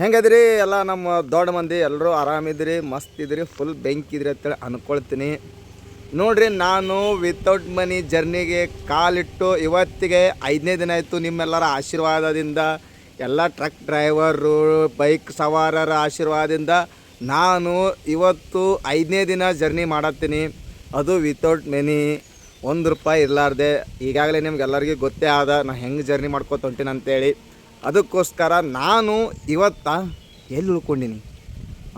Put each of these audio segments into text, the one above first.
ಹೆಂಗದ್ರಿ ಎಲ್ಲ ನಮ್ಮ ದೊಡ್ಡ ಮಂದಿ ಎಲ್ಲರೂ ಆರಾಮಿದ್ರಿ ಮಸ್ತ್ ಇದ್ರಿ ಫುಲ್ ಬೆಂಕಿದ್ರಿ ಅಂತೇಳಿ ಅಂದ್ಕೊಳ್ತೀನಿ ನೋಡ್ರಿ ನಾನು ವಿತೌಟ್ ಮನಿ ಜರ್ನಿಗೆ ಕಾಲಿಟ್ಟು ಇವತ್ತಿಗೆ ಐದನೇ ದಿನ ಆಯಿತು ನಿಮ್ಮೆಲ್ಲರ ಆಶೀರ್ವಾದದಿಂದ, ಎಲ್ಲ ಟ್ರಕ್ ಡ್ರೈವರು ಬೈಕ್ ಸವಾರರ ಆಶೀರ್ವಾದದಿಂದ ನಾನು ಇವತ್ತು ಐದನೇ ದಿನ ಜರ್ನಿ ಮಾಡತ್ತೀನಿ. ಅದು ವಿತೌಟ್ ಮನಿ ಒಂದು ರೂಪಾಯಿ ಇರಲಾರ್ದೆ. ಈಗಾಗಲೇ ನಿಮ್ಗೆಲ್ಲರಿಗೂ ಗೊತ್ತೇ ಆದ, ನಾ ಹೆಂಗೆ ಜರ್ನಿ ಮಾಡ್ಕೊತ ಹೊಂಟೀನಿ ಅಂತೇಳಿ. ಅದಕ್ಕೋಸ್ಕರ ನಾನು ಇವತ್ತ ಎಲ್ಲಿ ಉಳ್ಕೊಂಡಿನಿ?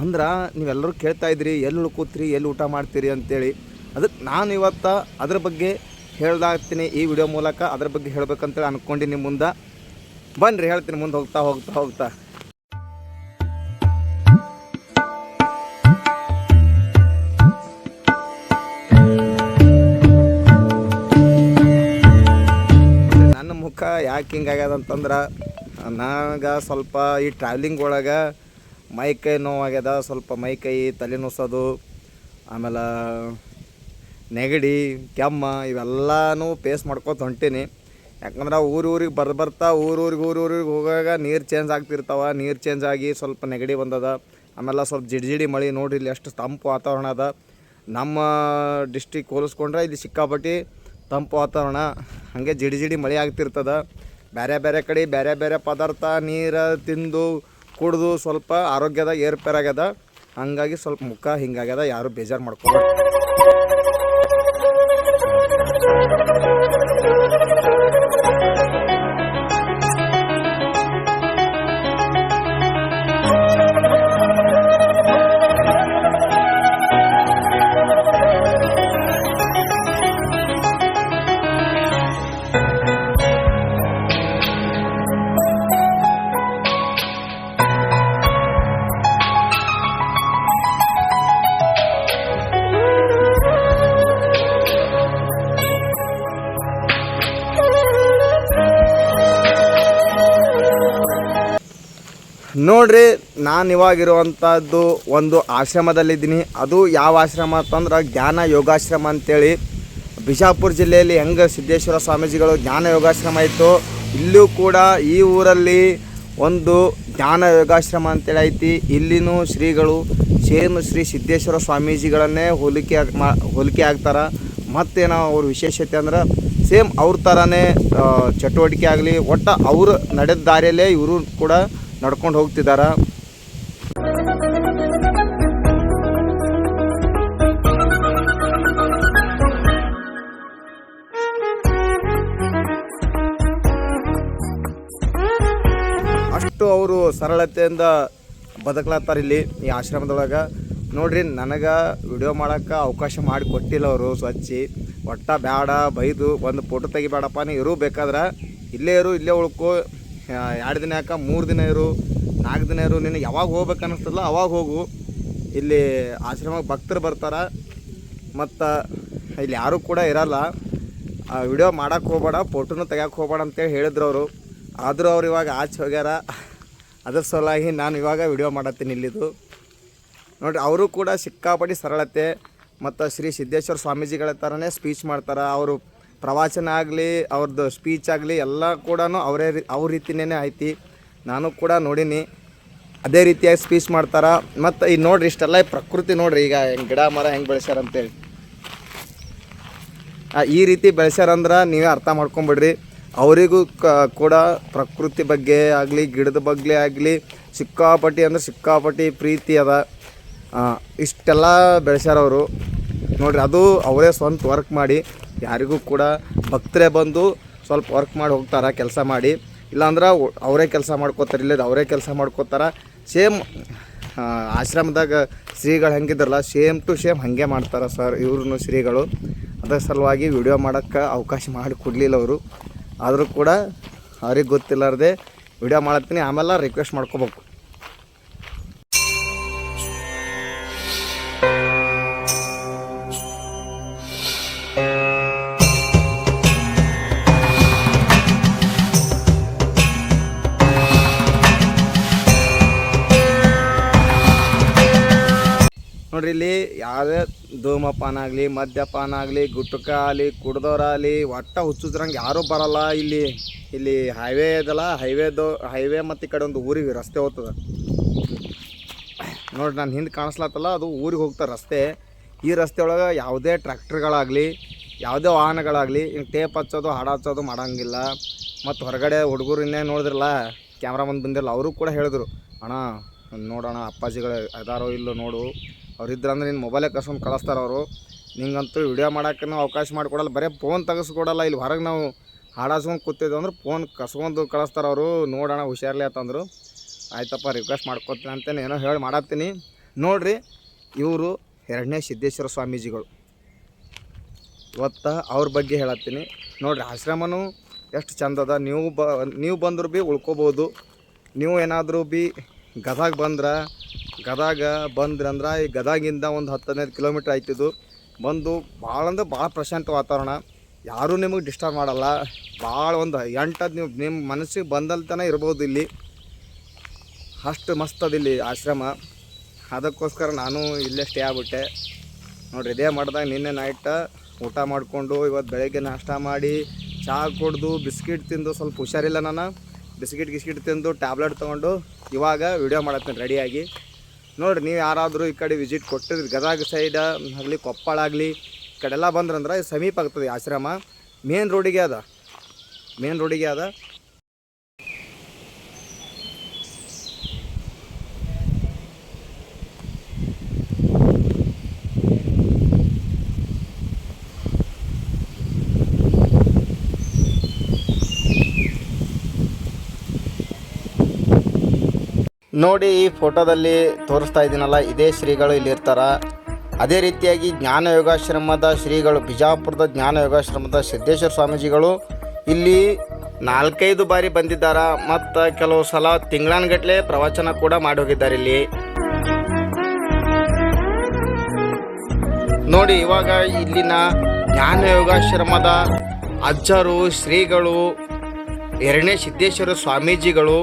ಅಂದ್ರೆ ನೀವೆಲ್ಲರೂ ಕೇಳ್ತಾ ಇದ್ರಿ ಎಲ್ಲಿ ಉಳ್ಕೋತೀರಿ, ಎಲ್ಲಿ ಊಟ ಮಾಡ್ತೀರಿ ಅಂತೇಳಿ. ಅದಕ್ಕೆ ನಾನು ಇವತ್ತ ಅದ್ರ ಬಗ್ಗೆ ಹೇಳ್ದಾಗ್ತೀನಿ ಈ ವಿಡಿಯೋ ಮೂಲಕ. ಅದ್ರ ಬಗ್ಗೆ ಹೇಳ್ಬೇಕಂತೇಳಿ ಅನ್ಕೊಂಡಿನಿ ಮುಂದೆ. ಬನ್ನಿರಿ ಹೇಳ್ತೀನಿ ಮುಂದೆ ಹೋಗ್ತಾ ಹೋಗ್ತಾ ಹೋಗ್ತಾ. ನನ್ನ ಮುಖ ಯಾಕೆ ಹಿಂಗಾಗ್ಯದ ಅಂತಂದ್ರೆ ನನಗೆ ಸ್ವಲ್ಪ ಈ ಟ್ರಾವೆಲಿಂಗ್ ಒಳಗೆ ಮೈ ಕೈ ನೋವಾಗ್ಯದ, ಸ್ವಲ್ಪ ಮೈ ಕೈ ತಲೆ ನುಸೋದು, ಆಮೇಲೆ ನೆಗಡಿ, ಕೆಮ್ಮ ಇವೆಲ್ಲನೂ ಪೇಸ್ ಮಾಡ್ಕೊತ ಹೊಂಟೀನಿ. ಯಾಕಂದ್ರೆ ಊರು ಊರಿಗೆ ಬರ್ದು ಬರ್ತಾ ಊರೂರಿಗೆ ಊರೂರಿಗೆ ಹೋಗಾಗ ನೀರು ಚೇಂಜ್ ಆಗ್ತಿರ್ತಾವ, ನೀರು ಚೇಂಜ್ ಆಗಿ ಸ್ವಲ್ಪ ನೆಗಡಿ ಬಂದದ. ಆಮೇಲೆ ಸ್ವಲ್ಪ ಜಿಡಿ ಜಿಡಿ ಮಳೆ ನೋಡ್ರಿ, ಇಲ್ಲಿ ಎಷ್ಟು ತಂಪು ವಾತಾವರಣ ಅದ. ನಮ್ಮ ಡಿಸ್ಟಿಕ್ ಹೋಲಿಸ್ಕೊಂಡ್ರೆ ಇಲ್ಲಿ ಸಿಕ್ಕಾಪಟ್ಟಿ ತಂಪು ವಾತಾವರಣ, ಹಾಗೆ ಜಿಡಿ ಜಿಡಿ ಮಳೆ ಆಗ್ತಿರ್ತದ. ಬೇರೆ ಬೇರೆ ಕಡೆ ಬೇರೆ ಬೇರೆ ಪದಾರ್ಥ, ನೀರು ತಿಂದು ಕುಡ್ದು ಸ್ವಲ್ಪ ಆರೋಗ್ಯದ ಏರ್ಪೇರಾಗ್ಯದ. ಹಂಗಾಗಿ ಸ್ವಲ್ಪ ಮುಖ ಹಿಂಗಾಗ್ಯದ, ಯಾರು ಬೇಜಾರು ಮಾಡ್ಕೊಬೇಡಿ. ನೋಡ್ರಿ, ನಾನು ಇವಾಗಿರುವಂಥದ್ದು ಒಂದು ಆಶ್ರಮದಲ್ಲಿದ್ದೀನಿ. ಅದು ಯಾವ ಆಶ್ರಮ ಅಂತಂದ್ರೆ ಜ್ಞಾನ ಯೋಗಾಶ್ರಮ ಅಂತೇಳಿ. ಬಿಜಾಪುರ ಜಿಲ್ಲೆಯಲ್ಲಿ ಹೆಂಗೆ ಸಿದ್ದೇಶ್ವರ ಸ್ವಾಮೀಜಿಗಳು ಜ್ಞಾನ ಯೋಗಾಶ್ರಮ ಇತ್ತು, ಇಲ್ಲೂ ಕೂಡ ಈ ಊರಲ್ಲಿ ಒಂದು ಜ್ಞಾನ ಯೋಗಾಶ್ರಮ ಅಂತೇಳಿ ಐತಿ. ಇಲ್ಲಿನೂ ಶ್ರೀಗಳು ಸೇಮ್ ಶ್ರೀ ಸಿದ್ದೇಶ್ವರ ಸ್ವಾಮೀಜಿಗಳನ್ನೇ ಹೋಲಿಕೆ ಮಾ, ಹೋಲಿಕೆ ಆಗ್ತಾರೆ. ಮತ್ತೇನೋ ಅವ್ರ ವಿಶೇಷತೆ ಅಂದ್ರೆ ಸೇಮ್ ಅವ್ರ ಥರನೇ ಚಟುವಟಿಕೆ ಆಗಲಿ, ಒಟ್ಟು ಅವರು ನಡೆದ ದಾರಿಯಲ್ಲೇ ಇವರು ಕೂಡ ನಡ್ಕೊಂಡು ಹೋಗ್ತಿದ್ದಾರೆ ಅಷ್ಟು ಅವರು ಸರಳತೆಯಿಂದ ಬದುಕ್ಲತ್ತಾರ ಇಲ್ಲಿ ಈ ಆಶ್ರಮದೊಳಗೆ. ನೋಡ್ರಿ, ನನಗೆ ವಿಡಿಯೋ ಮಾಡೋಕ್ಕೆ ಅವಕಾಶ ಮಾಡಿ ಕೊಟ್ಟಿಲ್ಲ ಅವರು ಸ್ವಚ್ಛಿ ಒಟ್ಟ ಬೇಡ ಬೈದು, ಒಂದು ಫೋಟೋ ತೆಗಿಬೇಡಪ್ಪ, ನೀ ಇರು ಬೇಕಾದ್ರೆ. ಇಲ್ಲೇ ಇರು, ಇಲ್ಲೇ ಉಳ್ಕೊ. ಎರಡು ದಿನ ಯಾಕೆ? ಮೂರು ದಿನ ಇರು, ನಾಲ್ಕು ದಿನ ಇರು. ನಿನಗೆ ಯಾವಾಗ ಹೋಗ್ಬೇಕು ಅನ್ನಿಸ್ತಲ್ಲ ಅವಾಗ ಹೋಗು. ಇಲ್ಲಿ ಆಶ್ರಮಕ್ಕೆ ಭಕ್ತರು ಬರ್ತಾರೆ. ಮತ್ತು ಇಲ್ಲಿ ಯಾರೂ ಕೂಡ ಇರಲ್ಲ. ಆ ವಿಡಿಯೋ ಮಾಡೋಕ್ಕೆ ಹೋಗ್ಬೇಡ ಫೋಟೋನು ತೆಗಿಯಕ್ಕೆ ಹೋಗ್ಬೇಡ ಅಂತೇಳಿ ಹೇಳಿದ್ರು ಅವರು. ಆದರೂ ಅವ್ರು ಇವಾಗ ಆಚೆ ಹೋಗ್ಯಾರ. ಅದ್ರ ಸಲುವಾಗಿ ನಾನು ಇವಾಗ ವಿಡಿಯೋ ಮಾಡತ್ತೀನಿ ಇಲ್ಲಿದು. ನೋಡಿರಿ, ಅವರು ಕೂಡ ಸಿಕ್ಕಾಪಡಿ ಸರಳತೆ, ಮತ್ತು ಶ್ರೀ ಸಿದ್ದೇಶ್ವರ ಸ್ವಾಮೀಜಿಗಳ ಥರನೇ ಸ್ಪೀಚ್ ಮಾಡ್ತಾರೆ. ಅವರು ಪ್ರವಚನ ಆಗಲಿ ಅವ್ರದ್ದು ಸ್ಪೀಚ್ ಆಗಲಿ, ಎಲ್ಲ ಕೂಡ ಅವರೇ ಅವ್ರ ರೀತಿನೇ ಐತಿ. ನಾನು ಕೂಡ ನೋಡೀನಿ. ಅದೇ ರೀತಿಯಾಗಿ ಸ್ಪೀಚ್ ಮಾಡ್ತಾರೆ. ಮತ್ತು ಈಗ ನೋಡ್ರಿ, ಇಷ್ಟೆಲ್ಲ ಪ್ರಕೃತಿ ನೋಡ್ರಿ. ಈಗ ಹೆಂಗೆ ಗಿಡ, ಮರ ಹೆಂಗೆ ಬೆಳೆಸ್ಯಾರ ಅಂತೇಳಿ. ಈ ರೀತಿ ಬೆಳೆಸ್ಯಾರಂದ್ರೆ ನೀವೇ ಅರ್ಥ ಮಾಡ್ಕೊಂಬಿಡ್ರಿ. ಅವರಿಗೂ ಕೂಡ ಪ್ರಕೃತಿ ಬಗ್ಗೆ ಆಗಲಿ, ಗಿಡದ ಬಗ್ಗೆ ಆಗಲಿ, ಸಿಕ್ಕಾಪಟ್ಟಿ ಅಂದ್ರೆ ಸಿಕ್ಕಾಪಟ್ಟಿ ಪ್ರೀತಿ ಅದ. ಇಷ್ಟೆಲ್ಲ ಬೆಳೆಸ್ಯಾರವರು ನೋಡ್ರಿ, ಅದು ಅವರೇ ಸ್ವಂತ ವರ್ಕ್ ಮಾಡಿ. ಯಾರಿಗೂ ಕೂಡ ಭಕ್ತರೇ ಬಂದು ಸ್ವಲ್ಪ ವರ್ಕ್ ಮಾಡಿ ಹೋಗ್ತಾರೆ, ಕೆಲಸ ಮಾಡಿ. ಇಲ್ಲಾಂದ್ರೆ ಅವರೇ ಕೆಲಸ ಮಾಡ್ಕೋತಾರೆ ಇಲ್ಲದ ಅವರೇ ಕೆಲಸ ಮಾಡ್ಕೋತಾರೆ. ಸೇಮ್ ಆಶ್ರಮದಾಗ ಶ್ರೀಗಳು ಹೆಂಗಿದ್ರಲ್ಲ ಸೇಮ್ ಟು ಸೇಮ್ ಹಾಗೆ ಮಾಡ್ತಾರೆ ಸರ್ ಇವ್ರೂ ಶ್ರೀಗಳು. ಅದರ ಸಲುವಾಗಿ ವಿಡಿಯೋ ಮಾಡೋಕ್ಕೆ ಅವಕಾಶ ಮಾಡಿ ಕೊಡಲಿಲ್ಲ ಅವರು. ಆದರೂ ಕೂಡ ಅವ್ರಿಗೆ ಗೊತ್ತಿಲ್ಲಾರ್ದೆ ವಿಡಿಯೋ ಮಾಡತ್ತೀನಿ ಆಮೇಲೆ ರಿಕ್ವೆಸ್ಟ್ ಮಾಡ್ಕೋಬೇಕು. ನೋಡ್ರಿ ಇಲ್ಲಿ ಯಾವುದೇ ಧೂಮಪಾನ ಆಗಲಿ ಮದ್ಯಪಾನ ಆಗಲಿ ಗುಟ್ಕ ಆಗಲಿ ಕುಡ್ದವ್ರಾಗಲಿ ಒಟ್ಟ ಹುಚ್ಚುದ್ರಂಗೆ ಯಾರೂ ಬರಲ್ಲ ಇಲ್ಲಿ. ಇಲ್ಲಿ ಹೈವೇ ಇದಲ್ಲ ಹೈವೇದು ಹೈವೇ ಮತ್ತು ಈ ಕಡೆ ಒಂದು ಊರಿಗೆ ರಸ್ತೆ ಹೋಗ್ತದೆ. ನೋಡ್ರಿ ನಾನು ಹಿಂದೆ ಕಾಣಿಸ್ಲತ್ತಲ್ಲ ಅದು ಊರಿಗೆ ಹೋಗ್ತಾರೆ ರಸ್ತೆ. ಈ ರಸ್ತೆ ಒಳಗೆ ಯಾವುದೇ ಟ್ರ್ಯಾಕ್ಟ್ರ್ಗಳಾಗಲಿ, ಯಾವುದೇ ವಾಹನಗಳಾಗಲಿ, ಹಿಂಗೆ ಟೇಪ್ ಹಚ್ಚೋದು, ಹಾಡು ಹಚ್ಚೋದು ಮಾಡೋಂಗಿಲ್ಲ. ಮತ್ತು ಹೊರಗಡೆ ಹುಡುಗರು ಇನ್ನೇ ನೋಡಿದ್ರಲ್ಲ ಕ್ಯಾಮ್ರಾ ಬಂದು ಬಂದಿರಲ್ಲ, ಅವರು ಕೂಡ ಹೇಳಿದ್ರು, ಅಣ್ಣ, ನೋಡೋಣ, ಅಪ್ಪಾಜಿಗಳು ಅದಾರೋ ಇಲ್ಲೋ ನೋಡು. ಅವ್ರು ಇದ್ರಂದ್ರೆ ನಿನ್ನ ಮೊಬೈಲೇ ಕಸ್ಕೊಂಡು ಕಳಿಸ್ತಾರೆ ಅವರು. ನಿಂಗಂತೂ ವಿಡಿಯೋ ಮಾಡೋಕೆ ನಾವು ಅವಕಾಶ ಮಾಡಿಕೊಡಲ್ಲ, ಬರೀ ಫೋನ್ ತೆಗೆಸ್ಕೊಡಲ್ಲ. ಇಲ್ಲಿ ಹೊರಗೆ ನಾವು ಹಾಡಾಸ್ಕೊಂಡು ಕೂತಿದ್ದೆವು ಅಂದ್ರೆ ಫೋನ್ ಕಸ್ಕೊಂಡು ಕಳಿಸ್ತಾರೆ ಅವರು. ನೋಡೋಣ, ಹುಷಾರ್ಲಿ ಅಂತಂದರು ಆಯ್ತಪ್ಪ ರಿಕ್ವೆಸ್ಟ್ ಮಾಡ್ಕೊತೀನಿ ಅಂತೇನೆ ಏನೋ ಹೇಳಿ ಮಾಡತ್ತೀನಿ ನೋಡ್ರಿ, ಇವರು ಎರಡನೇ ಸಿದ್ದೇಶ್ವರ ಸ್ವಾಮೀಜಿಗಳು. ಇವತ್ತು ಅವ್ರ ಬಗ್ಗೆ ಹೇಳತ್ತೀನಿ. ನೋಡ್ರಿ, ಆಶ್ರಮನೂ ಎಷ್ಟು ಚಂದದ ನೀವು ಬ, ನೀವು ಬಂದರೂ ಭೀ ಉಳ್ಕೋಬೋದು. ನೀವು ಏನಾದರೂ ಭೀ ಗದಗ ಬಂದ್ರೆ ಗದಗ ಬಂದ್ರಂದ್ರೆ ಈ ಗದಗಿಂದ ಒಂದು ಹತ್ತು ಹದಿನೈದು ಕಿಲೋಮೀಟ್ರ್ ಆಯ್ತಿದ್ದು ಬಂದು ಭಾಳ ಅಂದ್ರೆ ಭಾಳ ಪ್ರಶಾಂತ ವಾತಾವರಣ. ಯಾರೂ ನಿಮಗೆ ಡಿಸ್ಟರ್ಬ್ ಮಾಡಲ್ಲ. ಭಾಳ ಒಂದು ಎಂಟದ್ದು ನೀವು ನಿಮ್ಮ ಮನಸ್ಸಿಗೆ ಬಂದಲ್ತನ ಇರ್ಬೋದು ಇಲ್ಲಿ. ಅಷ್ಟು ಮಸ್ತ್ ಅದ ಇಲ್ಲಿ ಆಶ್ರಮ. ಅದಕ್ಕೋಸ್ಕರ ನಾನು ಇಲ್ಲೇ ಸ್ಟೇ ಆಗ್ಬಿಟ್ಟೆ. ನೋಡಿರಿ, ಇದೇ ಮಾಡಿದಾಗ ನಿನ್ನೆ ನೈಟ್ ಊಟ ಮಾಡಿಕೊಂಡು ಇವತ್ತು ಬೆಳಗ್ಗೆ ನಾಷ್ಟ ಮಾಡಿ ಚಹಾ ಕುಡ್ದು, ಬಿಸ್ಕಿಟ್ ತಿಂದು, ಸ್ವಲ್ಪ ಹುಷಾರಿಲ್ಲ ನಾನು. ಬಿಸ್ಕಿಟ್, ಗಿಸ್ಕಿಟ್ ತಿಂದು, ಟ್ಯಾಬ್ಲೆಟ್ ತೊಗೊಂಡು ಇವಾಗ ವಿಡಿಯೋ ಮಾಡತ್ತೀನಿ ರೆಡಿಯಾಗಿ ನೋಡಿರಿ, ನೀವು ಯಾರಾದರೂ ಈ ಕಡೆ ವಿಸಿಟ್ ಕೊಟ್ಟಿದ್ರಿ, ಗದಗ ಸೈಡ್ ಆಗಲಿ, ಕೊಪ್ಪಳ ಆಗಲಿ, ಈ ಕಡೆಲ್ಲ ಬಂದ್ರಂದ್ರೆ ಸಮೀಪ ಆಗ್ತದೆ ಆಶ್ರಮ. ಮೇನ್ ರೋಡಿಗೆ ಅದ. ಮೇನ್ ರೋಡಿಗೆ ಅದ. ನೋಡಿ, ಈ ಫೋಟೋದಲ್ಲಿ ತೋರಿಸ್ತಾ ಇದ್ದೀನಲ್ಲ ಇದೇ ಶ್ರೀಗಳು ಇಲ್ಲಿ ಇರ್ತಾರ. ಅದೇ ರೀತಿಯಾಗಿ ಜ್ಞಾನ ಯೋಗಾಶ್ರಮದ ಶ್ರೀಗಳು, ಬಿಜಾಪುರದ ಜ್ಞಾನ ಯೋಗಾಶ್ರಮದ ಸಿದ್ದೇಶ್ವರ ಸ್ವಾಮೀಜಿಗಳು ಇಲ್ಲಿ ನಾಲ್ಕೈದು ಬಾರಿ ಬಂದಿದ್ದಾರೆ. ಮತ್ತು ಕೆಲವು ಸಲ ತಿಂಗಳಾನ್ಗಟ್ಲೆ ಪ್ರವಚನ ಕೂಡ ಮಾಡಿ ಹೋಗಿದ್ದಾರೆ ಇಲ್ಲಿ. ನೋಡಿ, ಇವಾಗ ಇಲ್ಲಿನ ಜ್ಞಾನ ಯೋಗಾಶ್ರಮದ ಅಜ್ಜರು, ಶ್ರೀಗಳು, ಎರಡನೇ ಸಿದ್ದೇಶ್ವರ ಸ್ವಾಮೀಜಿಗಳು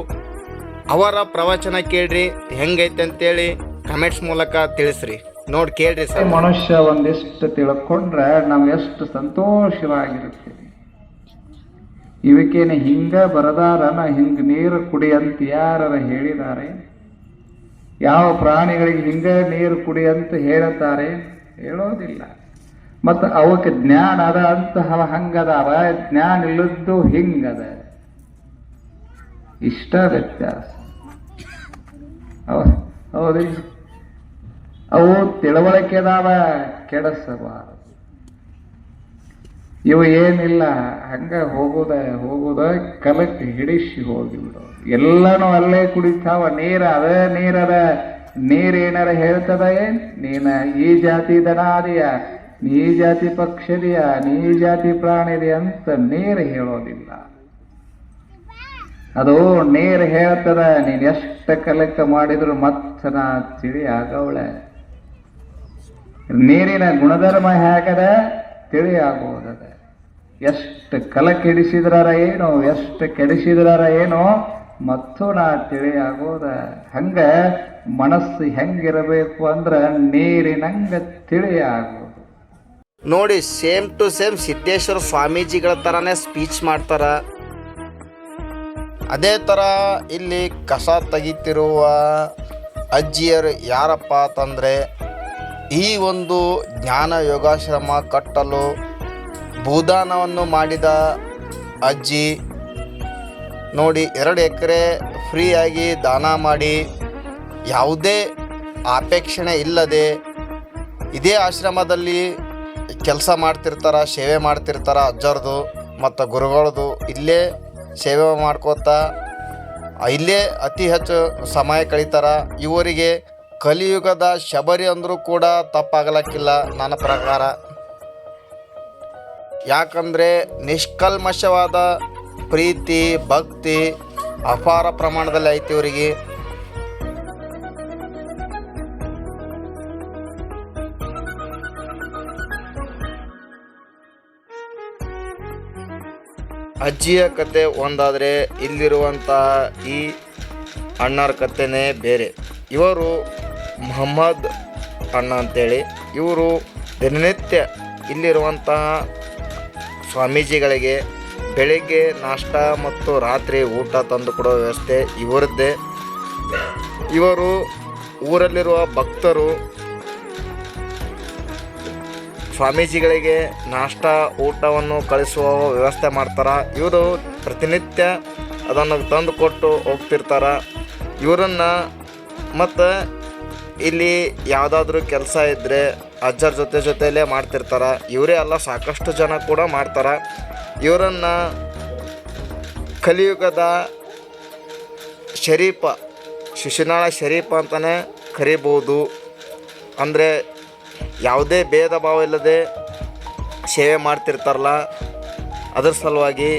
ಅವರ ಪ್ರವಚನ ಕೇಳ್ರಿ, ಹೆಂಗೈತೆ ಅಂತೇಳಿ ಕಮೆಂಟ್ಸ್ ಮೂಲಕ ತಿಳಿಸ್ರಿ. ನೋಡಿ ಕೇಳ್ರಿ ಸರ್. ಮನುಷ್ಯ ಒಂದಿಷ್ಟು ತಿಳ್ಕೊಂಡ್ರೆ ನಾವು ಎಷ್ಟು ಸಂತೋಷವಾಗಿರ್ತೀವಿ ಇವಕ್ಕೇನು ಹಿಂಗ ಬರದಾರನ ಹಿಂಗ ನೀರು ಕುಡಿ ಅಂತ ಯಾರ ಹೇಳಿದ್ದಾರೆ ಯಾವ ಪ್ರಾಣಿಗಳಿಗೆ ಹಿಂಗ ನೀರು ಕುಡಿ ಅಂತ ಹೇಳುತ್ತಾರೆ? ಹೇಳೋದಿಲ್ಲ. ಮತ್ತು ಅವಕ್ಕೆ ಜ್ಞಾನ ಅದ ಅಂತ ಹಂಗದಾವ, ಜ್ಞಾನ ಇಲ್ಲದ್ದು ಹಿಂಗದ. ಇಷ್ಟ ವ್ಯತ್ಯಾಸ. ಹೌ- ಹೌದ್ರಿ ಅವು ತಿಳುವಳಿಕೆದಾವ ಕೆಡಸಬಾರದು. ಇವು ಏನಿಲ್ಲ, ಹಂಗ ಹೋಗುದ ಹೋಗುದ ಕಲಕ್ಕೆ ಹಿಡಿಸಿ ಹೋಗಿಬಿಡು ಎಲ್ಲನೂ ಅಲ್ಲೇ ಕುಡಿತಾವ, ನೀರ ಅದ ನೀರದ ನೀರ್ ಏನಾರ ಹೇಳ್ತದ ಏನ್? ನೀನ ಈ ಜಾತಿ ದನಾದಿಯ ನೀ ಜಾತಿ ಪಕ್ಷದಿಯ ನೀ ಜಾತಿ ಪ್ರಾಣಿದಿ ಅಂತ ನೀರು ಹೇಳೋದಿಲ್ಲ. ಅದು ನೀರು ಹೇಳ್ತದ, ನೀನು ಎಷ್ಟು ಕಲೆಕ್ಟ್ ಮಾಡಿದ್ರು ಮತ್ತ ನಾ ತಿಳಿ ಆಗವಳೆ. ನೀರಿನ ಗುಣಧರ್ಮ ಹೇಗದ ತಿಳಿ ಆಗುವುದದ. ಎಷ್ಟು ಕಲ ಕೆಡಿಸಿದ್ರಾರ ಏನು, ಎಷ್ಟು ಕೆಡಿಸಿದ್ರಾರ ಏನು ಮತ್ತು ನಾ ತಿಳಿ ಆಗೋದ ಹಂಗ ಮನಸ್ಸು ಹೆಂಗಿರಬೇಕು ಅಂದ್ರ ನೀರಿನಂಗ ತಿಳಿ ಆಗೋದು ನೋಡಿ, ಸೇಮ್ ಟು ಸೇಮ್ ಸಿದ್ದೇಶ್ವರ ಸ್ವಾಮೀಜಿಗಳ ಥರನೇ ಸ್ಪೀಚ್ ಮಾಡ್ತಾರ. ಅದೇ ಥರ ಇಲ್ಲಿ ಕಸ ತೆಗಿತಿರುವ ಅಜ್ಜಿಯರು ಯಾರಪ್ಪ ಅಂತಂದರೆ ಈ ಒಂದು ಜ್ಞಾನ ಯೋಗಾಶ್ರಮ ಕಟ್ಟಲು ಭೂದಾನವನ್ನು ಮಾಡಿದ ಅಜ್ಜಿ. ನೋಡಿ, ಎರಡು ಎಕರೆ ಫ್ರೀಯಾಗಿ ದಾನ ಮಾಡಿ ಯಾವುದೇ ಅಪೇಕ್ಷಣೆ ಇಲ್ಲದೆ ಇದೇ ಆಶ್ರಮದಲ್ಲಿ ಕೆಲಸ ಮಾಡ್ತಿರ್ತಾರ, ಸೇವೆ ಮಾಡ್ತಿರ್ತಾರ ಅಜ್ಜರದು ಮತ್ತು ಗುರುಗಳದು ಇಲ್ಲೇ ಸೇವೆ ಮಾಡ್ಕೋತಾ ಇಲ್ಲೇ ಅತಿ ಹೆಚ್ಚು ಸಮಯ ಕಳೀತಾರ. ಇವರಿಗೆ ಕಲಿಯುಗದ ಶಬರಿ ಅಂದರೂ ಕೂಡ ತಪ್ಪಾಗಲಕ್ಕಿಲ್ಲ ನನ್ನ ಪ್ರಕಾರ. ಯಾಕಂದರೆ ನಿಷ್ಕಲ್ಮಶವಾದ ಪ್ರೀತಿ, ಭಕ್ತಿ ಅಪಾರ ಪ್ರಮಾಣದಲ್ಲಿ ಐತಿ ಇವರಿಗೆ. ಅಜ್ಜಿಯ ಕತೆ ಒಂದಾದರೆ ಇಲ್ಲಿರುವಂತಹ ಈ ಅಣ್ಣರ ಕತೆನೇ ಬೇರೆ. ಇವರು ಮೊಹಮ್ಮದ್ ಅಣ್ಣ ಅಂತೇಳಿ. ಇವರು ದಿನನಿತ್ಯ ಇಲ್ಲಿರುವಂತಹ ಸ್ವಾಮೀಜಿಗಳಿಗೆ ಬೆಳಿಗ್ಗೆ ನಾಷ್ಟ ಮತ್ತು ರಾತ್ರಿ ಊಟ ತಂದು ಕೊಡೋ ವ್ಯವಸ್ಥೆ ಇವರದ್ದೇ. ಇವರು ಊರಲ್ಲಿರುವ ಭಕ್ತರು ಸ್ವಾಮೀಜಿಗಳಿಗೆ ನಾಷ್ಟ, ಊಟವನ್ನು ಕಳಿಸುವ ವ್ಯವಸ್ಥೆ ಮಾಡ್ತಾರೆ. ಇವರು ಪ್ರತಿನಿತ್ಯ ಅದನ್ನು ತಂದು ಕೊಟ್ಟು ಹೋಗ್ತಿರ್ತಾರೆ. ಇವರನ್ನು ಮತ್ತು ಇಲ್ಲಿ ಯಾವುದಾದ್ರೂ ಕೆಲಸ ಇದ್ದರೆ ಅಜ್ಜರ ಜೊತೆ ಜೊತೆಯಲ್ಲೇ ಮಾಡ್ತಿರ್ತಾರೆ. ಇವರೇ ಅಲ್ಲ, ಸಾಕಷ್ಟು ಜನ ಕೂಡ ಮಾಡ್ತಾರೆ. ಇವರನ್ನು ಕಲಿಯುಗದ ಶರೀಫ ಶಿಶುನಾಳ ಶರೀಫ ಅಂತಲೇ ಕರಿಬೋದು. ಅಂದರೆ ಯಾವುದೇ ಭೇದ ಭಾವ ಇಲ್ಲದೆ ಸೇವೆ ಮಾಡ್ತಿರ್ತಾರಲ್ಲ, ಅದ್ರ ಸಲುವಾಗಿ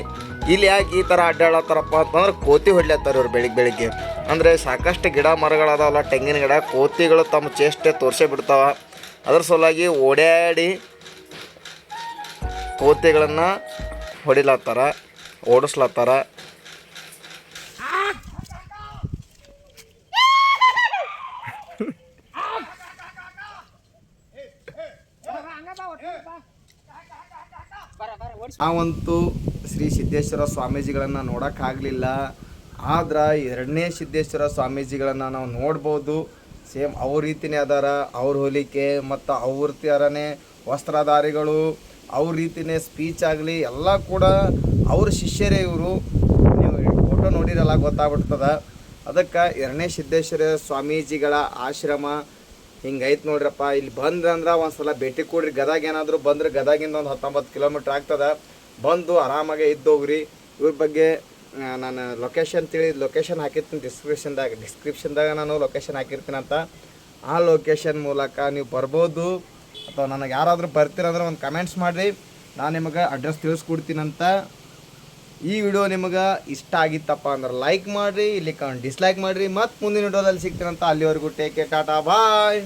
ಇಲ್ಲಿ ಯಾಕೆ ಈ ಥರ ಅಡ್ಡಾಡತ್ತಾರಪ್ಪ ಅಂತಂದ್ರೆ ಕೋತಿ ಹೊಡ್ಲತ್ತಾರ ಇವ್ರು ಬೆಳಿಗ್ಗೆ ಬೆಳಿಗ್ಗೆ. ಅಂದರೆ ಸಾಕಷ್ಟು ಗಿಡ ಮರಗಳದಾವಲ್ಲ, ತೆಂಗಿನ ಗಿಡ, ಕೋತಿಗಳು ತಮ್ಮ ಚೇಷ್ಟೆ ತೋರಿಸೇ ಬಿಡ್ತಾವೆ. ಅದ್ರ ಸಲುವಾಗಿ ಓಡಾಡಿ ಕೋತಿಗಳನ್ನು ಹೊಡಿಲತ್ತಾರ, ಓಡಿಸ್ಲತ್ತಾರ. ನಾವಂತೂ ಶ್ರೀ ಸಿದ್ದೇಶ್ವರ ಸ್ವಾಮೀಜಿಗಳನ್ನು ನೋಡೋಕ್ಕಾಗಲಿಲ್ಲ. ಆದ್ರೆ ಎರಡನೇ ಸಿದ್ದೇಶ್ವರ ಸ್ವಾಮೀಜಿಗಳನ್ನು ನಾವು ನೋಡ್ಬೋದು. ಸೇಮ್ ಅವ್ರ ರೀತಿನೇ ಅದಾರ, ಅವ್ರ ಹೋಲಿಕೆ ಮತ್ತು ಅವ್ರ ಥರನೇ ವಸ್ತ್ರಧಾರಿಗಳು, ಅವ್ರ ರೀತಿನೇ ಸ್ಪೀಚ್ ಆಗಲಿ ಎಲ್ಲ ಕೂಡ ಅವ್ರ ಶಿಷ್ಯರೇ ಇವರು. ನೀವು ಫೋಟೋ ನೋಡಿರಲ್ಲ ಗೊತ್ತಾಗ್ಬಿಡ್ತದ. ಅದಕ್ಕೆ ಎರಡನೇ ಸಿದ್ದೇಶ್ವರ ಸ್ವಾಮೀಜಿಗಳ ಆಶ್ರಮ ಹಿಂಗೈತೆ ನೋಡ್ರಪ್ಪ, ಇಲ್ಲಿ ಬಂದ್ರೆ ಅಂದ್ರೆ ಒಂದು ಸಲ ಭೇಟಿ ಕೊಡ್ರಿ. ಗದಗ ಏನಾದರೂ ಬಂದ್ರೆ ಗದಾಗಿಂದ ಒಂದು ಹತ್ತೊಂಬತ್ತು ಕಿಲೋಮೀಟ್ರ್ ಆಗ್ತದ. ಬಂದು ಆರಾಮಾಗೆ ಇದ್ದೋಗ್ರಿ. ಇವ್ರ ಬಗ್ಗೆ ನಾನು ಲೊಕೇಶನ್ ತಿಳಿ ಲೊಕೇಶನ್ ಹಾಕಿರ್ತೀನಿ ಡಿಸ್ಕ್ರಿಪ್ಷನ್ದಾಗ ಡಿಸ್ಕ್ರಿಪ್ಷನ್ದಾಗ ನಾನು ಲೊಕೇಶನ್ ಹಾಕಿರ್ತೀನಿ ಅಂತ. ಆ ಲೊಕೇಶನ್ ಮೂಲಕ ನೀವು ಬರ್ಬೋದು. ಅಥವಾ ನನಗೆ ಯಾರಾದರೂ ಬರ್ತೀರಂದ್ರೆ ಒಂದು ಕಮೆಂಟ್ಸ್ ಮಾಡಿರಿ. ನಾನು ನಿಮಗೆ ಅಡ್ರೆಸ್ ತಿಳಿಸ್ಕೊಡ್ತೀನಂತ ಈ ವಿಡಿಯೋ ನಿಮಗೆ ಇಷ್ಟ ಆಗಿತ್ತಪ್ಪ ಅಂದ್ರೆ ಲೈಕ್ ಮಾಡಿರಿ. ಇಲ್ಲಿ ಡಿಸ್ಲೈಕ್ ಮಾಡಿರಿ. ಮತ್ತು ಮುಂದಿನ ವಿಡಿಯೋದಲ್ಲಿ ಸಿಗ್ತೀನಂತ ಅಲ್ಲಿವರೆಗೂ ಟೇಕ್ ಟಾಟಾ. ಬಾಯ್